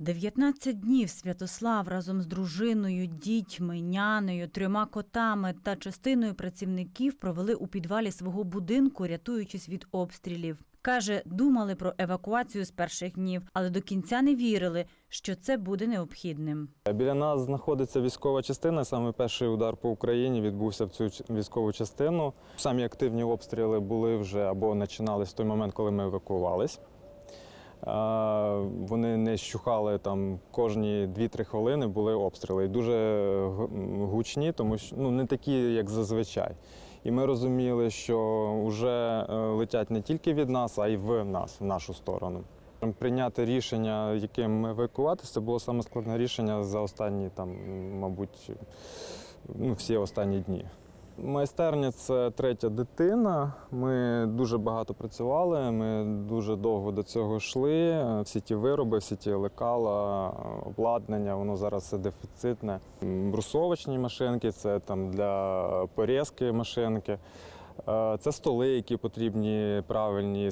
19 днів Святослав разом з дружиною, дітьми, нянею, трьома котами та частиною працівників провели у підвалі свого будинку, рятуючись від обстрілів. Каже, думали про евакуацію з перших днів, але до кінця не вірили, що це буде необхідним. Біля нас знаходиться військова частина. Саме перший удар по Україні відбувся в цю військову частину. Самі активні обстріли були вже або починались в той момент, коли ми евакуювались. Вони не щухали там кожні 2-3 хвилини були обстріли. І дуже гучні, тому що ну, не такі, як зазвичай. І ми розуміли, що вже е, летять не тільки від нас, а й в нас, в нашу сторону. Прийняти рішення, яким евакуюватися, це було саме складне рішення за останні, там, мабуть, ну, всі останні дні. Майстерня це третя дитина. Ми дуже багато працювали, ми дуже довго до цього йшли. Всі ті вироби, всі ті лекала, обладнання, воно зараз все дефіцитне. Брусовочні машинки, це там для порізки машинки. Е, Це столи, які потрібні правильні,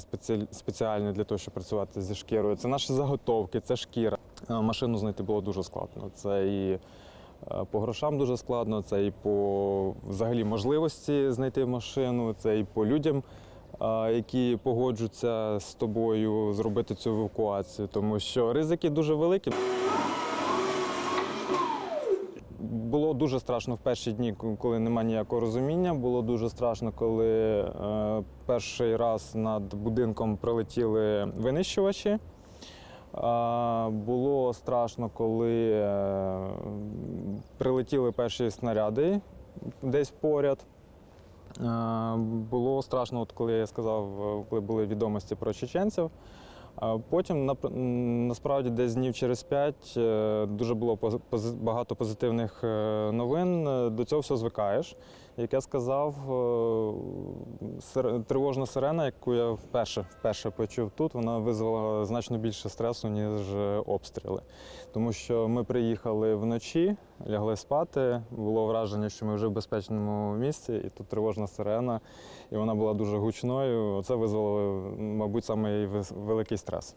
спеціальні для того, щоб працювати зі шкірою. Це наші заготовки, це шкіра. Е, Машину знайти було дуже складно. Це і по грошам дуже складно, це і по взагалі можливості знайти машину, це і по людям, е, які погоджуються з тобою зробити цю евакуацію, тому що ризики дуже великі. Було дуже страшно в перші дні, коли немає ніякого розуміння. Було дуже страшно, коли е, перший раз над будинком прилетіли винищувачі. Було страшно, коли е, прилетіли перші снаряди десь поряд. Е, було страшно, от коли я сказав, е, коли були відомості про чеченців. Потім нап- м, насправді десь днів через п'ять е, дуже було багато позитивних е, новин. Е, До цього все звикаєш. Як я сказав, е, тривожна сирена, яку я вперше, вперше почув тут, вона визвала значно більше стресу, ніж е, обстріли. Тому що ми приїхали вночі, лягли спати. Було враження, що ми вже в безпечному місці, і тут тривожна сирена, і вона була дуже гучною. Це визвало, мабуть, вис- великий стрес.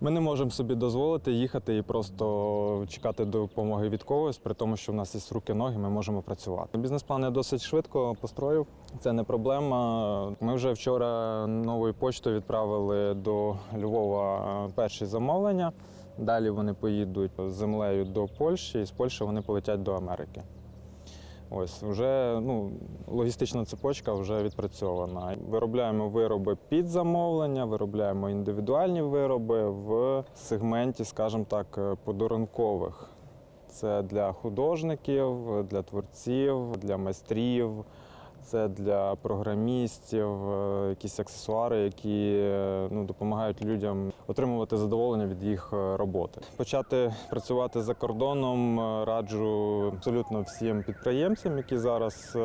Ми не можемо собі дозволити їхати і просто чекати допомоги від когось, при тому, що в нас є руки, ноги, ми можемо працювати. Бізнес-план я досить швидко построїв. Це не проблема. Ми вже вчора новою почтою відправили до Львова перші замовлення. Далі вони поїдуть землею до Польщі, і з Польщі вони полетять до Америки. Ось вже ну, логістична цепочка вже відпрацьована. Виробляємо вироби під замовлення, виробляємо індивідуальні вироби в сегменті, скажімо так, подарункових. Це для художників, для творців, для майстрів, це для програмістів, е, якісь аксесуари, які е, ну, допомагають людям отримувати задоволення від їх е, роботи. Почати працювати за кордоном раджу абсолютно всім підприємцям, які зараз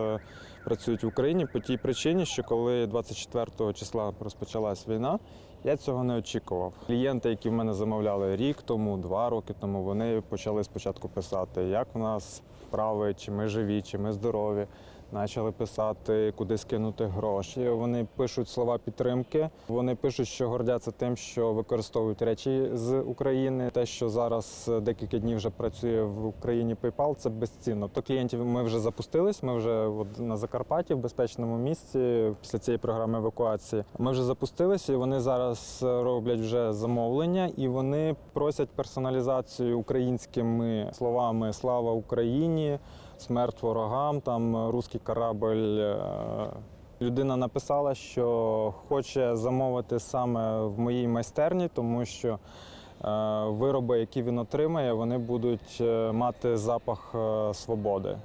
працюють в Україні, по тій причині, що коли 24 числа розпочалась війна, я цього не очікував. Клієнти, які в мене замовляли рік тому, два роки тому, вони почали спочатку писати, як в нас справи, чи ми живі, чи ми здорові. Почали писати, куди скинути гроші. Вони пишуть слова підтримки. Вони пишуть, що гордяться тим, що використовують речі з України. Те, що зараз декілька днів вже працює в Україні PayPal, це безцінно. То клієнтів ми вже запустились. Ми вже на Закарпатті в безпечному місці після цієї програми евакуації. Ми вже запустилися, і вони зараз роблять вже замовлення, і вони просять персоналізацію українськими словами Слава Україні, смерть ворогам, там руський корабль. е, Людина написала, що хоче замовити саме в моїй майстерні, тому що е, вироби, які він отримає, вони будуть е, мати запах е, свободи.